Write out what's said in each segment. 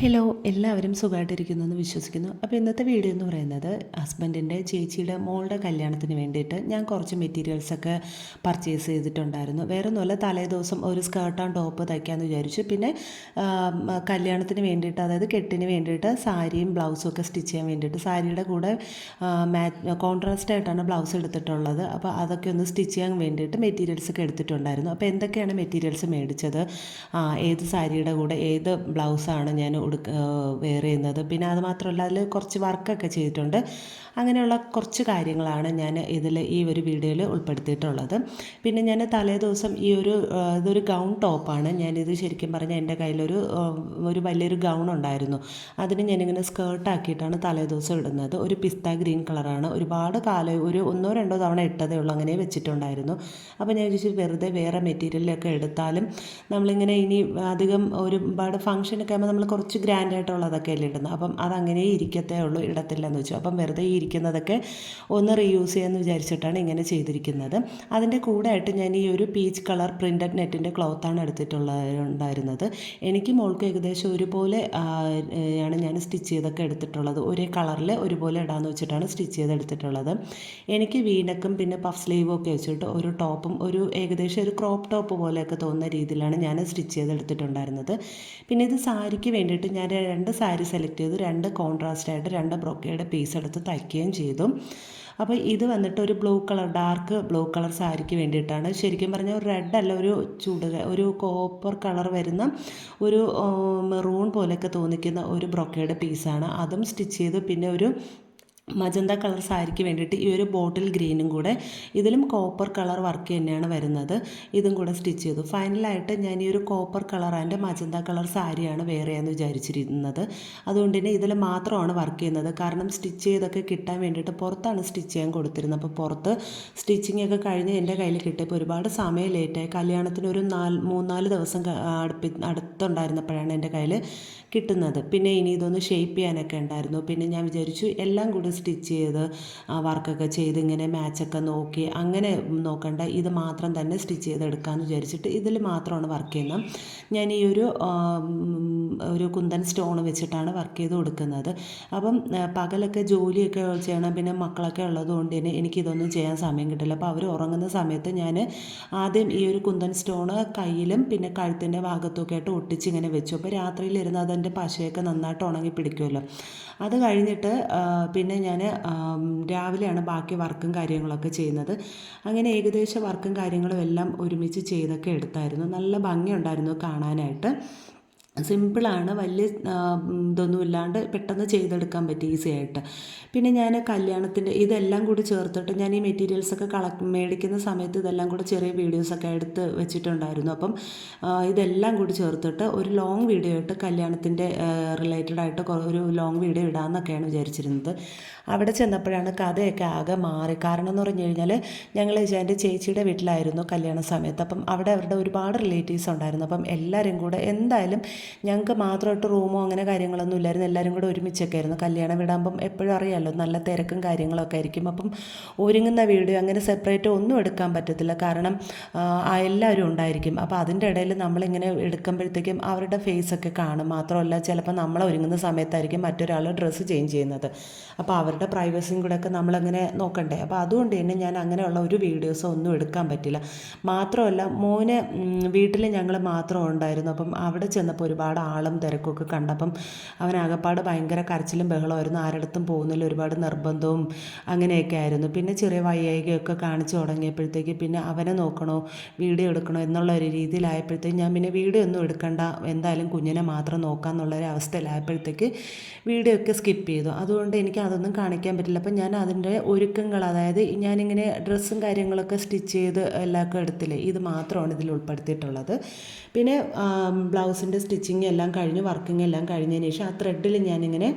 Hello എല്ലാവരും സുഖമായിട്ടിരിക്കുന്നു എന്ന് വിശ്വസിക്കുന്നു. അപ്പോൾ ഇന്നത്തെ വീഡിയോ എന്ന് പറയുന്നത് ഹസ്ബൻഡിന്റെ ചേച്ചിയുടെ മോളുടെ കല്യാണത്തിന് വേണ്ടിയിട്ട് ഞാൻ കുറച്ച് മെറ്റീരിയൽസൊക്കെ പർച്ചേസ് ചെയ്തിട്ടുണ്ടായിരുന്നു. വേറെ ഒന്നുമല്ല തലേ ദിവസം ഒരു സ്കേർട്ടാണ് ടോപ്പ് തയ്ക്കാമെന്ന് വിചാരിച്ചു. പിന്നെ കല്യാണത്തിന് വേണ്ടിയിട്ട് അതായത് കെട്ടിന് വേണ്ടിയിട്ട് സാരിയും ബ്ലൗസും ഒക്കെ സ്റ്റിച്ച് ചെയ്യാൻ വേണ്ടിയിട്ട് സാരിയുടെ കൂടെ കോൺട്രാസ്റ്റ് ആയിട്ടാണ് ബ്ലൗസ് എടുത്തിട്ടുള്ളത്. അപ്പോൾ അതൊക്കെ ഒന്ന് സ്റ്റിച്ച് ചെയ്യാൻ വേണ്ടിയിട്ട് മെറ്റീരിയൽസ് ഒക്കെ എടുത്തിട്ടുണ്ടായിരുന്നു. അപ്പോൾ എന്തൊക്കെയാണ് മെറ്റീരിയൽസ് മേടിച്ചത്? ഏത് സാരിയുടെ കൂടെ ഏത് ബ്ലൗസാണ് ഞാൻ ഉടുക്ക വെയർ ചെയ്യുന്നത്. പിന്നെ അത് മാത്രമല്ല അതിൽ കുറച്ച് വർക്കൊക്കെ ചെയ്തിട്ടുണ്ട്. അങ്ങനെയുള്ള കുറച്ച് കാര്യങ്ങളാണ് ഞാൻ ഇതിൽ ഈ ഒരു വീഡിയോയിൽ ഉൾപ്പെടുത്തിയിട്ടുള്ളത്. പിന്നെ ഞാൻ തലേ ദിവസം ഈ ഒരു ഇതൊരു ഗൗൺ ടോപ്പാണ്. ഞാനിത് ശരിക്കും പറഞ്ഞാൽ എന്റെ കയ്യിലൊരു ഒരു വലിയൊരു ഗൗൺ ഉണ്ടായിരുന്നു. അതിന് ഞാനിങ്ങനെ സ്കേർട്ടാക്കിയിട്ടാണ് തലേ ദിവസം ഇടുന്നത്. ഒരു പിസ്ത ഗ്രീൻ കളറാണ്. ഒരുപാട് കാലം ഒരു ഒന്നോ രണ്ടോ തവണ ഇട്ടതേ ഉള്ളൂ. അങ്ങനെ വെച്ചിട്ടുണ്ടായിരുന്നു. അപ്പോൾ ഞാൻ വിചാരിച്ചു വെറുതെ വേറെ മെറ്റീരിയലൊക്കെ എടുത്താലും നമ്മളിങ്ങനെ ഇനി അധികം ഒരുപാട് ഫംഗ്ഷനൊക്കെ ആകുമ്പോൾ നമ്മൾ കുറച്ച് ഗ്രാൻഡ് ആയിട്ടുള്ളതൊക്കെ അല്ലേ ഇടുന്നത്? അപ്പം അതങ്ങനെ ഇരിക്കത്തേ ഉള്ളൂ ഇടത്തില്ലെന്ന് വെച്ചു. അപ്പം വെറുതെ ഇരിക്കുന്നതൊക്കെ ഒന്ന് റീയൂസ് ചെയ്യാമെന്ന് വിചാരിച്ചിട്ടാണ് ഇങ്ങനെ ചെയ്തിരിക്കുന്നത്. അതിന്റെ കൂടെയായിട്ട് ഞാൻ ഈ ഒരു പീച്ച് കളർ പ്രിന്റഡ് നെറ്റിന്റെ ക്ലോത്താണ് എടുത്തിട്ടുള്ളത് ഉണ്ടായിരുന്നത് എനിക്ക് മോൾക്ക് ഏകദേശം ഒരുപോലെ ആണ് ഞാൻ സ്റ്റിച്ച് ചെയ്തൊക്കെ എടുത്തിട്ടുള്ളത്. ഒരേ കളറിൽ ഒരുപോലെ ഇടാമെന്ന് വെച്ചിട്ടാണ് സ്റ്റിച്ച് ചെയ്ത് എടുത്തിട്ടുള്ളത്. എനിക്ക് വീനക്കും പിന്നെ പഫ് സ്ലീവും ഒക്കെ വെച്ചിട്ട് ഒരു ടോപ്പും ഒരു ഏകദേശം ഒരു ക്രോപ്പ് ടോപ്പ് പോലെയൊക്കെ തോന്നുന്ന രീതിയിലാണ് ഞാൻ സ്റ്റിച്ച് ചെയ്തെടുത്തിട്ടുണ്ടായിരുന്നത് പിന്നെ ഇത് സാരിക്ക് വേണ്ടിയിട്ട് ഞാൻ രണ്ട് സാരി സെലക്ട് ചെയ്തു രണ്ട് കോൺട്രാസ്റ്റ് ആയിട്ട് രണ്ട് ബ്രോക്കയുടെ പീസ് എടുത്ത് തയ്ക്കുകയും ചെയ്തു. അപ്പോൾ ഇത് വന്നിട്ട് ഒരു blue colour dark blue colour സാരിക്ക് വേണ്ടിയിട്ടാണ്. ശരിക്കും പറഞ്ഞാൽ ഒരു റെഡ് അല്ല ഒരു ചൂട് ഒരു കോപ്പർ കളർ വരുന്ന ഒരു മെറൂൺ പോലെയൊക്കെ തോന്നിക്കുന്ന ഒരു ബ്രൊക്കയുടെ പീസാണ് അതും സ്റ്റിച്ച് ചെയ്ത് പിന്നെ ഒരു മജന്ത കളർ സാരിക്ക് വേണ്ടിയിട്ട് ഈ ഒരു ബോട്ടിൽ ഗ്രീനും കൂടെ ഇതിലും കോപ്പർ കളർ വർക്ക് തന്നെയാണ് വരുന്നത്. ഇതും കൂടെ സ്റ്റിച്ച് ചെയ്തു. ഫൈനലായിട്ട് ഞാൻ ഈ ഒരു copper colour and magenta colour സാരിയാണ് വേറെയാന്ന് വിചാരിച്ചിരുന്നത്. അതുകൊണ്ട് തന്നെ ഇതിൽ മാത്രമാണ് വർക്ക് ചെയ്യുന്നത്. കാരണം സ്റ്റിച്ച് ചെയ്തൊക്കെ കിട്ടാൻ വേണ്ടിയിട്ട് പുറത്താണ് സ്റ്റിച്ച് ചെയ്യാൻ കൊടുത്തിരുന്നത്. അപ്പോൾ പുറത്ത് സ്റ്റിച്ചിങ് ഒക്കെ കഴിഞ്ഞ് എന്റെ കയ്യിൽ കിട്ടിയപ്പോൾ ഒരുപാട് സമയം ലേറ്റായി കല്യാണത്തിന് ഒരു നാല് മൂന്നാൽ ദിവസം അടുപ്പി അടുത്തുണ്ടായിരുന്നപ്പോഴാണ് എന്റെ കയ്യിൽ കിട്ടുന്നത്. പിന്നെ ഇനി ഇതൊന്ന് ഷേപ്പ് ചെയ്യാനൊക്കെ ഉണ്ടായിരുന്നു. പിന്നെ ഞാൻ വിചാരിച്ചു എല്ലാം കൂടി സ്റ്റിച്ച് ചെയ്ത് വർക്കൊക്കെ ചെയ്ത് ഇങ്ങനെ മാച്ചൊക്കെ നോക്കി അങ്ങനെ നോക്കണ്ട. ഇത് മാത്രം തന്നെ സ്റ്റിച്ച് ചെയ്തെടുക്കാമെന്ന് വിചാരിച്ചിട്ട് ഇതിൽ മാത്രമാണ് വർക്ക് ചെയ്യുന്നത്. ഞാൻ ഈ ഒരു ഒരു കുന്തൻ സ്റ്റോൺ വെച്ചിട്ടാണ് വർക്ക് ചെയ്ത് കൊടുക്കുന്നത്. അപ്പം പകലൊക്കെ ജോലിയൊക്കെ ചെയ്യണം പിന്നെ മക്കളൊക്കെ ഉള്ളതുകൊണ്ട് തന്നെ എനിക്കിതൊന്നും ചെയ്യാൻ സമയം കിട്ടില്ല. അപ്പോൾ അവർ ഉറങ്ങുന്ന സമയത്ത് ഞാൻ ആദ്യം ഈ ഒരു കുന്തൻ സ്റ്റോണ് കയ്യിലും പിന്നെ കഴുത്തിന്റെ ഭാഗത്തൊക്കെ ആയിട്ട് ഒട്ടിച്ച് ഇങ്ങനെ വെച്ചു. അപ്പോൾ രാത്രിയിലിരുന്ന് അതിന്റെ പശയൊക്കെ നന്നായിട്ട് ഉണങ്ങി പിടിക്കുമല്ലോ. അത് കഴിഞ്ഞിട്ട് പിന്നെ ഞാൻ രാവിലെയാണ് ബാക്കി വർക്കും കാര്യങ്ങളൊക്കെ ചെയ്യുന്നത്. അങ്ങനെ ഏകദേശം വർക്കും കാര്യങ്ങളും എല്ലാം ഒരുമിച്ച് ചെയ്തൊക്കെ എടുത്തായിരുന്നു. നല്ല ഭംഗിയുണ്ടായിരുന്നു കാണാനായിട്ട്. സിമ്പിളാണ് വലിയ ഇതൊന്നും ഇല്ലാണ്ട് പെട്ടെന്ന് ചെയ്തെടുക്കാൻ പറ്റി ഈസി ആയിട്ട്. പിന്നെ ഞാൻ കല്യാണത്തിന്റെ ഇതെല്ലാം കൂടി ചേർത്തിട്ട് ഞാൻ ഈ മെറ്റീരിയൽസൊക്കെ കള മേടിക്കുന്ന സമയത്ത് ഇതെല്ലാം കൂടി ചെറിയ വീഡിയോസൊക്കെ എടുത്ത് വെച്ചിട്ടുണ്ടായിരുന്നു. അപ്പം ഇതെല്ലാം കൂടി ചേർത്തിട്ട് ഒരു ലോങ് വീഡിയോ ഇട്ട് കല്യാണത്തിന്റെ റിലേറ്റഡ് ആയിട്ട് ഒരു ലോങ് വീഡിയോ ഇടാമെന്നൊക്കെയാണ് വിചാരിച്ചിരുന്നത്. അവിടെ ചെന്നപ്പോഴാണ് കഥയൊക്കെ ആകെ മാറി. കാരണം എന്ന് പറഞ്ഞു കഴിഞ്ഞാൽ ഞങ്ങൾ എന്റെ ചേച്ചിയുടെ വീട്ടിലായിരുന്നു കല്യാണ സമയത്ത്. അപ്പം അവിടെ അവരുടെ ഒരുപാട് റിലേറ്റീവ്സ് ഉണ്ടായിരുന്നു. അപ്പം എല്ലാവരും കൂടെ എന്തായാലും ഞങ്ങൾക്ക് മാത്രമായിട്ട് റൂമോ അങ്ങനെ കാര്യങ്ങളൊന്നും ഇല്ലായിരുന്നു. എല്ലാവരും കൂടെ ഒരുമിച്ചൊക്കെ ആയിരുന്നു. കല്യാണം വിടാകുമ്പം എപ്പോഴും അറിയാമല്ലോ നല്ല തിരക്കും കാര്യങ്ങളൊക്കെ ആയിരിക്കും. അപ്പം ഒരുങ്ങുന്ന വീഡിയോ അങ്ങനെ സെപ്പറേറ്റ് ഒന്നും എടുക്കാൻ പറ്റത്തില്ല. കാരണം എല്ലാവരും ഉണ്ടായിരിക്കും. അപ്പോൾ അതിന്റെ ഇടയിൽ നമ്മളിങ്ങനെ എടുക്കുമ്പോഴത്തേക്കും അവരുടെ ഫേസൊക്കെ കാണും. മാത്രമല്ല ചിലപ്പോൾ നമ്മൾ ഒരുങ്ങുന്ന സമയത്തായിരിക്കും മറ്റൊരാൾ ഡ്രസ്സ് ചേഞ്ച് ചെയ്യുന്നത്. അപ്പോൾ അവരുടെ പ്രൈവസിയും കൂടെ ഒക്കെ നമ്മളങ്ങനെ നോക്കണ്ടേ? അപ്പോൾ അതുകൊണ്ട് തന്നെ ഞാൻ അങ്ങനെയുള്ള ഒരു വീഡിയോസോ ഒന്നും എടുക്കാൻ പറ്റില്ല. മാത്രമല്ല മോന് വീട്ടിൽ ഞങ്ങൾ മാത്രം ഉണ്ടായിരുന്നു. അപ്പം അവിടെ ചെന്നപ്പോൾ ഒരുപാട് ആളും തിരക്കൊക്കെ കണ്ടപ്പം അവനാകപ്പാട് ഭയങ്കര കരച്ചിലും ബഹളമായിരുന്നു. ആരടുത്തും പോകുന്നില്ല ഒരുപാട് നിർബന്ധവും അങ്ങനെയൊക്കെ ആയിരുന്നു. പിന്നെ ചെറിയ വയ്യായികയൊക്കെ കാണിച്ചു തുടങ്ങിയപ്പോഴത്തേക്ക് പിന്നെ അവനെ നോക്കണോ വീഡിയോ എടുക്കണോ എന്നുള്ള ഒരു രീതിയിലായപ്പോഴത്തേക്ക് ഞാൻ പിന്നെ വീഡിയോ ഒന്നും എടുക്കണ്ട എന്തായാലും കുഞ്ഞിനെ മാത്രം നോക്കാമെന്നുള്ള ഒരു അവസ്ഥയിലായപ്പോഴത്തേക്ക് വീഡിയോ ഒക്കെ സ്കിപ്പ് ചെയ്തു. അതുകൊണ്ട് എനിക്ക് അതൊന്നും കാണിക്കാൻ പറ്റില്ല. അപ്പം ഞാൻ അതിന്റെ ഒരുക്കങ്ങൾ അതായത് ഞാനിങ്ങനെ ഡ്രസ്സും കാര്യങ്ങളൊക്കെ സ്റ്റിച്ച് ചെയ്ത് എല്ലാവർക്കും എടുത്തില്ലേ ഇത് മാത്രമാണ് ഇതിൽ ഉൾപ്പെടുത്തിയിട്ടുള്ളത്. പിന്നെ ബ്ലൗസിന്റെ സ്റ്റിച്ചിങ് എല്ലാം കഴിഞ്ഞ് വർക്കിംഗ് എല്ലാം കഴിഞ്ഞതിന് ശേഷം ആ ത്രെഡിൽ ഞാനിങ്ങനെ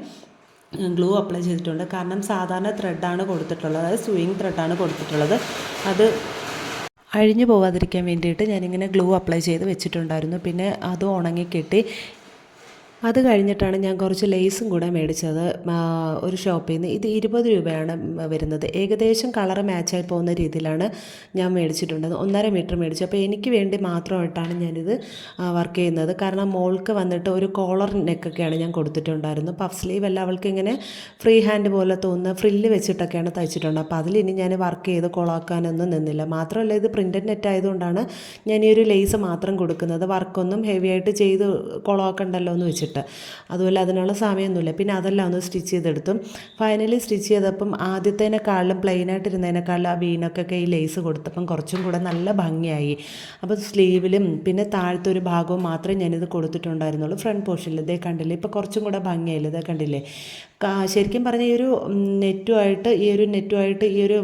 ഗ്ലൂ അപ്ലൈ ചെയ്തിട്ടുണ്ട്. കാരണം സാധാരണ ത്രെഡാണ് കൊടുത്തിട്ടുള്ളത്. അതായത് സ്വിങ് ത്രെഡാണ് കൊടുത്തിട്ടുള്ളത്. അത് അഴിഞ്ഞു പോവാതിരിക്കാൻ വേണ്ടിയിട്ട് ഞാനിങ്ങനെ ഗ്ലൂ അപ്ലൈ ചെയ്ത് വെച്ചിട്ടുണ്ടായിരുന്നു. പിന്നെ അത് ഉണങ്ങി കിട്ടി അത് കഴിഞ്ഞിട്ടാണ് ഞാൻ കുറച്ച് ലേസും കൂടെ മേടിച്ചത് ഒരു ഷോപ്പിൽ നിന്ന് ഇത് ഇരുപത് രൂപയാണ് വരുന്നത്. ഏകദേശം കളർ മാച്ചായി പോകുന്ന രീതിയിലാണ് ഞാൻ മേടിച്ചിട്ടുണ്ടത്. ഒന്നര മീറ്റർ മേടിച്ചു. അപ്പോൾ എനിക്ക് വേണ്ടി മാത്രമായിട്ടാണ് ഞാനിത് വർക്ക് ചെയ്യുന്നത്. കാരണം മോൾക്ക് വന്നിട്ട് ഒരു കോളർ നെക്കൊക്കെയാണ് ഞാൻ കൊടുത്തിട്ടുണ്ടായിരുന്നു പഫ് സ്ലീവ് അല്ല അവൾക്ക് ഇങ്ങനെ ഫ്രീ ഹാൻഡ് പോലെ തോന്നുന്ന ഫ്രില്ല് വെച്ചിട്ടൊക്കെയാണ് തയ്ച്ചിട്ടുണ്ട് അപ്പോൾ അതിലിനി ഞാൻ വർക്ക് ചെയ്ത് കൊളാക്കാനൊന്നും നിന്നില്ല. മാത്രമല്ല ഇത് പ്രിന്റഡ് നെറ്റ് ആയതുകൊണ്ടാണ് ഞാൻ ഈ ഒരു ലേസ് മാത്രം കൊടുക്കുന്നത്. വർക്കൊന്നും ഹെവി ആയിട്ട് ചെയ്ത് കൊളാക്കണ്ടല്ലോ എന്ന് വെച്ചിട്ട്. അതുപോലെ അതിനുള്ള സമയമൊന്നുമില്ല. പിന്നെ അതെല്ലാം ഒന്ന് സ്റ്റിച്ച് ചെയ്തെടുത്തു. ഫൈനലി സ്റ്റിച്ച് ചെയ്തപ്പം ആദ്യത്തേനേക്കാളും പ്ലെയിനായിട്ടിരുന്നതിനേക്കാളും ആ വീനക്കൊക്കെ ഈ ലേസ് കൊടുത്തപ്പം കുറച്ചും കൂടെ നല്ല ഭംഗിയായി. അപ്പോൾ സ്ലീവിലും പിന്നെ താഴത്തെ ഒരു ഭാഗവും മാത്രമേ ഞാനിത് കൊടുത്തിട്ടുണ്ടായിരുന്നുള്ളൂ. ഫ്രണ്ട് പോർഷനിൽ ഇതേ കണ്ടില്ലേ? ഇപ്പോൾ കുറച്ചും കൂടെ ഭംഗിയായില്ല ഇതേ കണ്ടില്ലേ? ശരിക്കും പറഞ്ഞാൽ ഈ ഒരു നെറ്റുമായിട്ട് ഈ ഒരു നെറ്റുമായിട്ട് ഈ ഒരു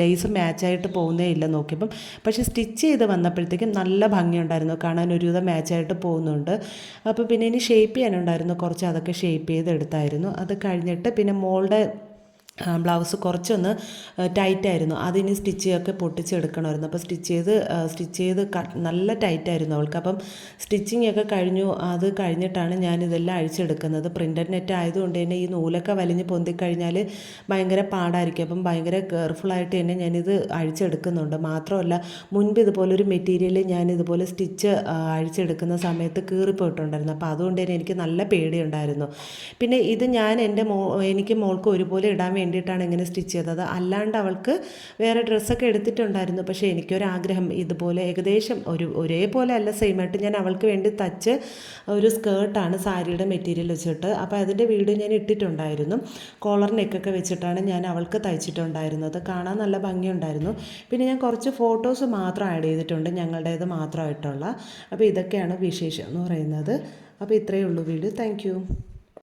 ലേസ് മാച്ചായിട്ട് പോകുന്നേ ഇല്ല നോക്കിയപ്പം. പക്ഷേ സ്റ്റിച്ച് ചെയ്ത് വന്നപ്പോഴത്തേക്കും നല്ല ഭംഗിയുണ്ടായിരുന്നു. കാണാൻ ഒരുവിധം മാച്ചായിട്ട് പോകുന്നുണ്ട്. അപ്പോൾ പിന്നെ ഇനി ഷേപ്പ് ചെയ്യാനുണ്ടായിരുന്നു. കുറച്ച് അതൊക്കെ ഷേപ്പ് ചെയ്തെടുത്തായിരുന്നു. അത് കഴിഞ്ഞിട്ട് പിന്നെ മോളുടെ ബ്ലൗസ് കുറച്ചൊന്ന് ടൈറ്റായിരുന്നു. അതിന് സ്റ്റിച്ച് ഒക്കെ പൊട്ടിച്ചെടുക്കണമായിരുന്നു. അപ്പോൾ സ്റ്റിച്ച് ചെയ്ത് സ്റ്റിച്ച് ചെയ്ത് നല്ല ടൈറ്റായിരുന്നു അവൾക്ക്. അപ്പം സ്റ്റിച്ചിങ് ഒക്കെ കഴിഞ്ഞു. അത് കഴിഞ്ഞിട്ടാണ് ഞാനിതെല്ലാം അഴിച്ചെടുക്കുന്നത്. പ്രിന്റഡ് നെറ്റ് ആയതുകൊണ്ട് തന്നെ ഈ നൂലൊക്കെ വലിഞ്ഞ് പൊന്തിക്കഴിഞ്ഞാൽ ഭയങ്കര പാടായിരിക്കും. അപ്പം ഭയങ്കര കെയർഫുള്ളായിട്ട് തന്നെ ഞാനിത് അഴിച്ചെടുക്കുന്നുണ്ട്. മാത്രമല്ല മുൻപ് ഇതുപോലൊരു മെറ്റീരിയൽ ഞാൻ ഇതുപോലെ സ്റ്റിച്ച് അഴിച്ചെടുക്കുന്ന സമയത്ത് കീറിപ്പോയിട്ടുണ്ടായിരുന്നു. അപ്പോൾ അതുകൊണ്ട് തന്നെ എനിക്ക് നല്ല പേടിയുണ്ടായിരുന്നു. പിന്നെ ഇത് ഞാൻ എന്റെ മോ എനിക്ക് മോൾക്ക് ഒരുപോലെ ഇടാൻ വേണ്ടിയിട്ടാണ് ഇങ്ങനെ സ്റ്റിച്ച് ചെയ്തത്. അല്ലാണ്ട് അവൾക്ക് വേറെ ഡ്രസ്സൊക്കെ എടുത്തിട്ടുണ്ടായിരുന്നു. പക്ഷേ എനിക്കൊരാഗ്രഹം ഇതുപോലെ ഏകദേശം ഒരു ഒരേപോലെ അല്ല സെയിം ആയിട്ട് ഞാൻ അവൾക്ക് വേണ്ടി തച്ച് ഒരു സ്കേർട്ടാണ് സാരിയുടെ മെറ്റീരിയൽ വെച്ചിട്ട്. അപ്പോൾ അതിന്റെ വീഡിയോ ഞാൻ ഇട്ടിട്ടുണ്ടായിരുന്നു. കോളർ വെച്ചിട്ടാണ് ഞാൻ അവൾക്ക് തയ്ച്ചിട്ടുണ്ടായിരുന്നത്. കാണാൻ നല്ല ഭംഗിയുണ്ടായിരുന്നു. പിന്നെ ഞാൻ കുറച്ച് ഫോട്ടോസ് മാത്രം ആഡ് ചെയ്തിട്ടുണ്ട്. ഞങ്ങളുടേത് മാത്രമായിട്ടുള്ള. അപ്പോൾ ഇതൊക്കെയാണ് വിശേഷം എന്ന് പറയുന്നത്. അപ്പോൾ ഇത്രയേ ഉള്ളൂ വീഡിയോ. താങ്ക്